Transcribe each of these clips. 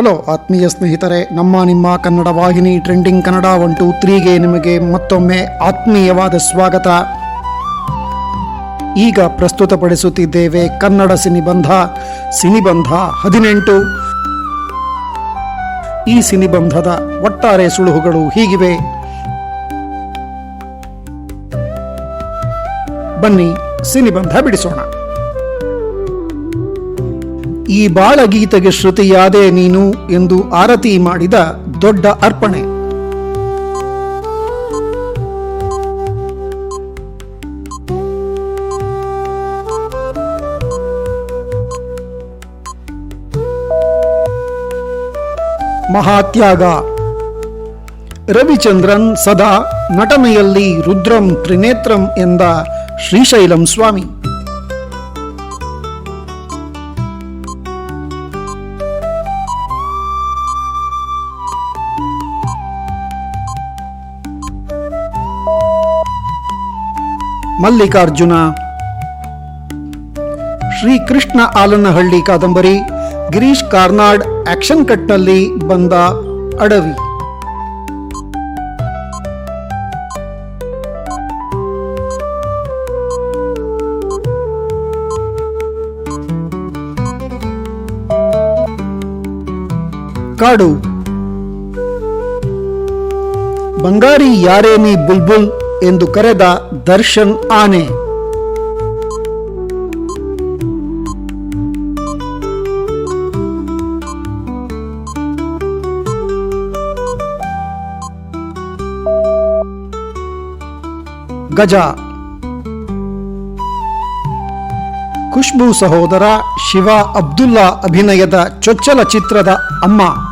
Hello ಆತ್ಮೀಯ ಸ್ನೇಹಿತರೆ, ನಮ್ಮ ನಿಮ್ಮ ಕನ್ನಡ ವಾಹಿನಿ ಟ್ರೆಂಡಿಂಗ್ ಕನ್ನಡ ಒನ್ ಟು ತ್ರೀಗೆ ನಿಮಗೆ ಮತ್ತೊಮ್ಮೆ ಆತ್ಮೀಯವಾದ ಸ್ವಾಗತ. ಈಗ ಪ್ರಸ್ತುತಪಡಿಸುತ್ತಿದ್ದೇವೆ ಕನ್ನಡ ಸಿನಿಬಂಧ ಸಿನಿಬಂಧ ಹದಿನೆಂಟು. ಈ ಸಿನಿಬಂಧದ ಒಟ್ಟಾರೆ ಸುಳುಹುಗಳು ಹೀಗಿವೆ. ಬನ್ನಿ ಸಿನಿಬಂಧ ಬಿಡಿಸೋಣ. ಈ ಬಾಳಗೀತೆಗೆ ಶ್ರುತಿಯಾದೆ ನೀನು ಎಂದು ಆರತಿ ಮಾಡಿದ ದೊಡ್ಡ ಅರ್ಪಣೆ. ಮಹಾತ್ಯಾಗ. ರವಿಚಂದ್ರನ್ ಸದಾ ನಟನೆಯಲ್ಲಿ ರುದ್ರಂ ತ್ರಿನೇತ್ರಂ ಎಂದ ಶ್ರೀಶೈಲಂ ಸ್ವಾಮಿ. ಮಲ್ಲಿಕಾರ್ಜುನ. ಶ್ರೀಕೃಷ್ಣ ಆಲನಹಳ್ಳಿ, ಕಾದಂಬರಿ, ಗಿರೀಶ್ ಕಾರ್ನಾಡ್ ಆಕ್ಷನ್ ಕಟ್ನಲ್ಲಿ ಬಂದ ಅಡವಿ. ಕಾಡು. ಬಂಗಾರಿ ಯಾರೇ ನೀ ಬುಲ್ಬುಲ್ ಎಂದು ಕರೆದ ದರ್ಶನ್ ಆನೆ. ಗಜ. ಖುಷ್ಬು ಸಹೋದರ ಶಿವ ಅಬ್ದುಲ್ಲಾ ಅಭಿನಯದ ಚೊಚ್ಚಲ ಚಿತ್ರದ ಅಮ್ಮ.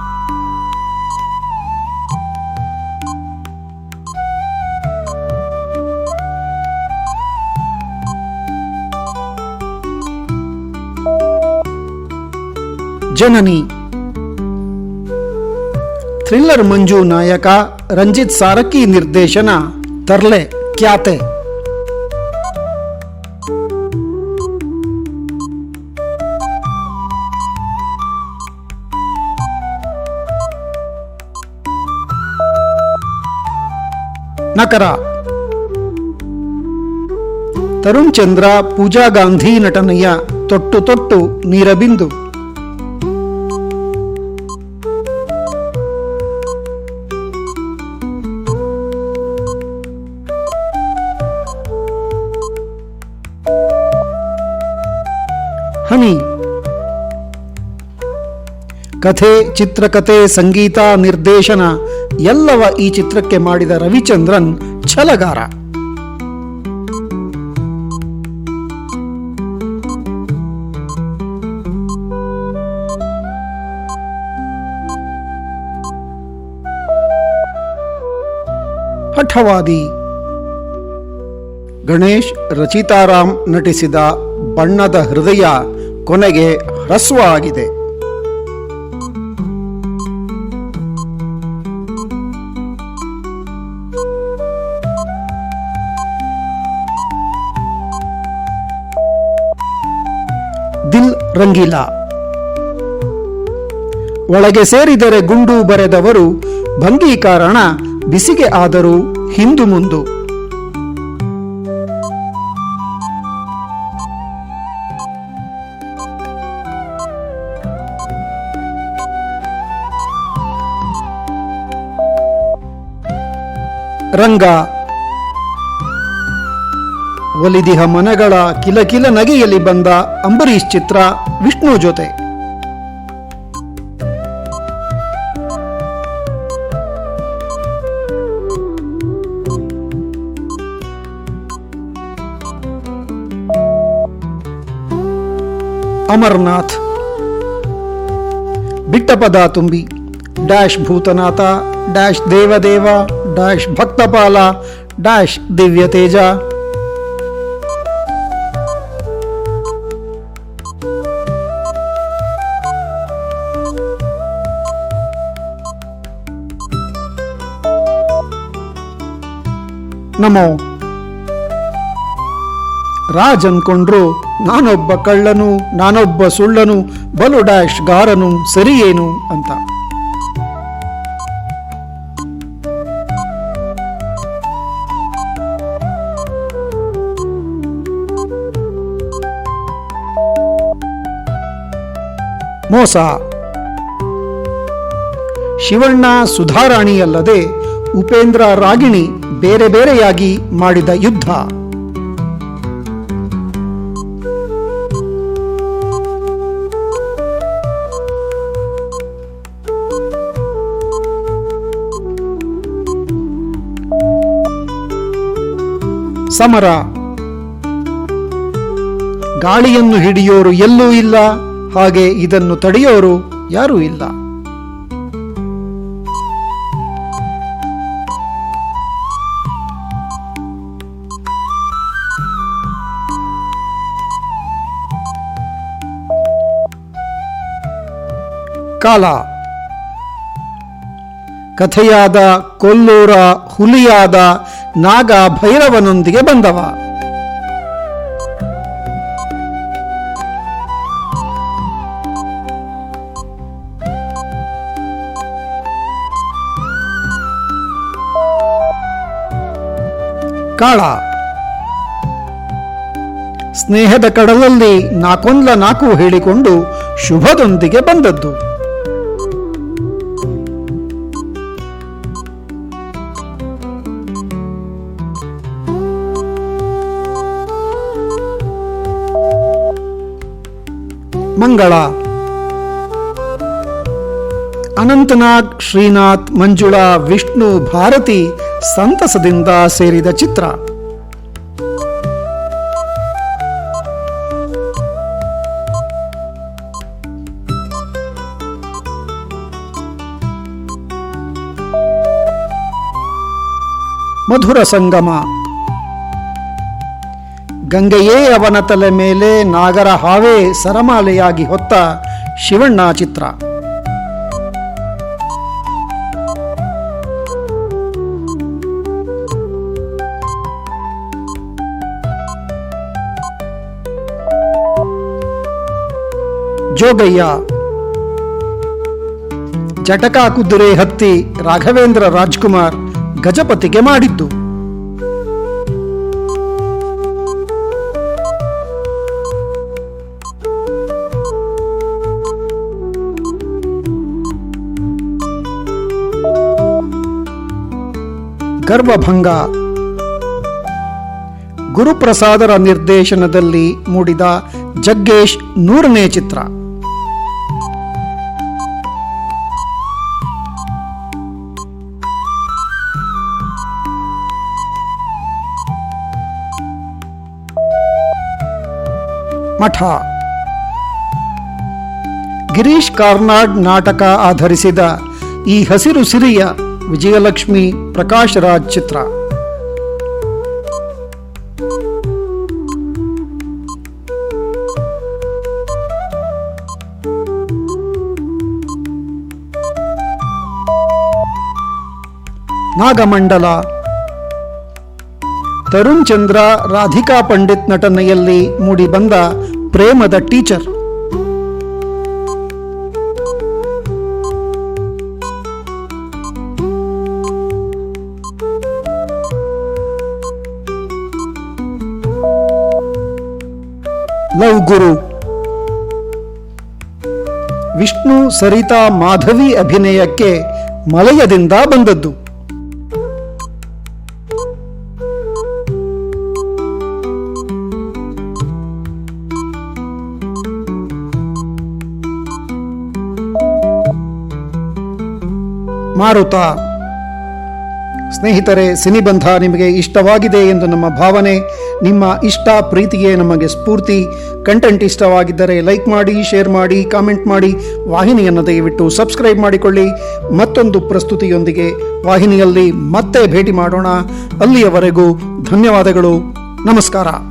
ಜನನಿ ಥ್ರಿಲ್ಲರ್ ಮಂಜು ನಾಯಕ ರಂಜಿತ್ ಸಾರಕಿ ನಿರ್ದೇಶನ ತರ್ಲೆ ಖ್ಯಾತೆ ನಕರ ತರುಣ್ ಚಂದ್ರ ಪೂಜಾ ಗಾಂಧಿ ನಟನೆಯ ತೊಟ್ಟು ತೊಟ್ಟು ನೀರಬಿಂದು ಹನಿ. ಕಥೆ, ಚಿತ್ರಕಥೆ, ಸಂಗೀತ, ನಿರ್ದೇಶನ ಎಲ್ಲವ ಈ ಚಿತ್ರಕ್ಕೆ ಮಾಡಿದ ರವಿಚಂದ್ರನ್ ಛಲಗಾರ. ಪಠವಾದಿ ಗಣೇಶ್ ರಚಿತಾರಾಮ್ ನಟಿಸಿದ ಬಣ್ಣದ ಹೃದಯ ಕೊನೆಗೆ ಹ್ರಸ್ವ ಆಗಿದೆ. ದಿಲ್ ರಂಗೀಲಾ. ಒಳಗೆ ಸೇರಿದರೆ ಗುಂಡು ಬರೆದವರು ಭಂಗಿ ಕಾರಣ ಬಿಸಿಗೆ ಆದರೂ ಹಿಂದು ಮುಂದು. ರಂಗ ಒಲಿದಿಹ ಮನಗಳ ಕಿಲಕಿಲ ನಗೆಯಲ್ಲಿ ಬಂದ ಅಂಬರೀಷ್ ಚಿತ್ರ ವಿಷ್ಣು ಜೊತೆ ಅಮರ್ನಾಥ್ ಬಿಟ್ಟಪದ ತುಂಬಿ ಡ್ಯಾಶ್ ಭೂತನಾಥ ಡ್ಯಾಶ್ ದೇವದೇವ ಡ್ಯಾಶ್ ಭಕ್ತಪಾಲ ಡ್ಯಾಶ್ ದಿವ್ಯ ತೇಜ ನಮೋ ರಾಜ್ ಅನ್ಕೊಂಡ್ರು ನಾನೊಬ್ಬ ಕಳ್ಳನು ನಾನೊಬ್ಬ ಸುಳ್ಳನು ಬಲು ಡ್ಯಾಶ್ ಗಾರನು ಸರಿಯೇನು ಅಂತ ಮೋಸ. ಶಿವಣ್ಣ ಸುಧಾರಾಣಿಯಲ್ಲದೆ ಉಪೇಂದ್ರ ರಾಗಿಣಿ ಬೇರೆ ಬೇರೆಯಾಗಿ ಮಾಡಿದ ಯುದ್ಧ. ಸಮರ. ಗಾಳಿಯನ್ನು ಹಿಡಿಯೋರು ಎಲ್ಲೂ ಇಲ್ಲ. ಹಾಗೆ ಇದನ್ನು ತಡೆಯೋರು ಯಾರೂ ಇಲ್ಲ. ಕಾಲ. ಕಥೆಯಾದ ಕೊಲ್ಲೂರ ಹುಲಿಯಾದ ನಾಗ ಭೈರವನೊಂದಿಗೆ ಬಂದವ. ಕಾಳ. ಸ್ನೇಹದ ಕಡಲಲ್ಲಿ ನಾಕೊಂದ್ಲ ನಾಕು ಹೇಳಿಕೊಂಡು ಶುಭದೊಂದಿಗೆ ಬಂದದ್ದು. ಮಂಗಳ. ಅನಂತನಾಗ್ ಶ್ರೀನಾಥ್ ಮಂಜುಳಾ ವಿಷ್ಣು ಭಾರತಿ ಸಂತಸದಿಂದ ಸೇರಿದ ಚಿತ್ರ. ಮಧುರ ಸಂಗಮ. ಗಂಗೆಯೇ ಅವನ ತಲೆ ಮೇಲೆ ನಾಗರ ಹಾವೇ ಸರಮಾಲೆಯಾಗಿ ಹೊತ್ತ ಶಿವಣ್ಣ ಚಿತ್ರ. ಜೋಗಯ್ಯ. ಜಟಕ ಕುದುರೆ ಹತ್ತಿ ರಾಘವೇಂದ್ರ ರಾಜ್ಕುಮಾರ್ ಗಜಪತಿಗೆ ಮಾಡಿದ್ದು. ಗರ್ವಭಂಗ. ಗುರುಪ್ರಸಾದರ ನಿರ್ದೇಶನದಲ್ಲಿ ಮೂಡಿದ ಜಗ್ಗೇಶ್ ನೂರನೇ ಚಿತ್ರ. ಮಠ. ಗಿರೀಶ್ ಕಾರ್ನಾಡ್ ನಾಟಕ ಆಧರಿಸಿದ ಈ ಹಸಿರು ಸಿರಿಯ ವಿಜಯಲಕ್ಷ್ಮಿ ಪ್ರಕಾಶ್ ರಾಜ್ ಚಿತ್ರ. ನಾಗಮಂಡಲ. ತರುಣ್ ಚಂದ್ರ ರಾಧಿಕಾ ಪಂಡಿತ್ ನಟನೆಯಲ್ಲಿ ಮೂಡಿಬಂದ ಪ್ರೇಮದ teacher. Love guru. Vishnu Sarita Madhavi ಅಭಿನಯಕ್ಕೆ ಮಲಯದಿಂದ ಬಂದದ್ದು. ಮಾರುತ. ಸ್ನೇಹಿತರೆ, ಸಿನಿಬಂಧ ನಿಮಗೆ ಇಷ್ಟವಾಗಿದೆ ಎಂದು ನಮ್ಮ ಭಾವನೆ, ನಿಮ್ಮ ಇಷ್ಟ ಪ್ರೀತಿಗೆ ನಮಗೆ ಸ್ಫೂರ್ತಿ. ಕಂಟೆಂಟ್ ಇಷ್ಟವಾಗಿದ್ದರೆ ಲೈಕ್ ಮಾಡಿ, ಶೇರ್ ಮಾಡಿ, ಕಾಮೆಂಟ್ ಮಾಡಿ, ವಾಹಿನಿಯನ್ನು ದಯವಿಟ್ಟು ಸಬ್ಸ್ಕ್ರೈಬ್ ಮಾಡಿಕೊಳ್ಳಿ. ಮತ್ತೊಂದು ಪ್ರಸ್ತುತಿಯೊಂದಿಗೆ ವಾಹಿನಿಯಲ್ಲಿ ಮತ್ತೆ ಭೇಟಿ ಮಾಡೋಣ. ಅಲ್ಲಿಯವರೆಗೂ ಧನ್ಯವಾದಗಳು. ನಮಸ್ಕಾರ.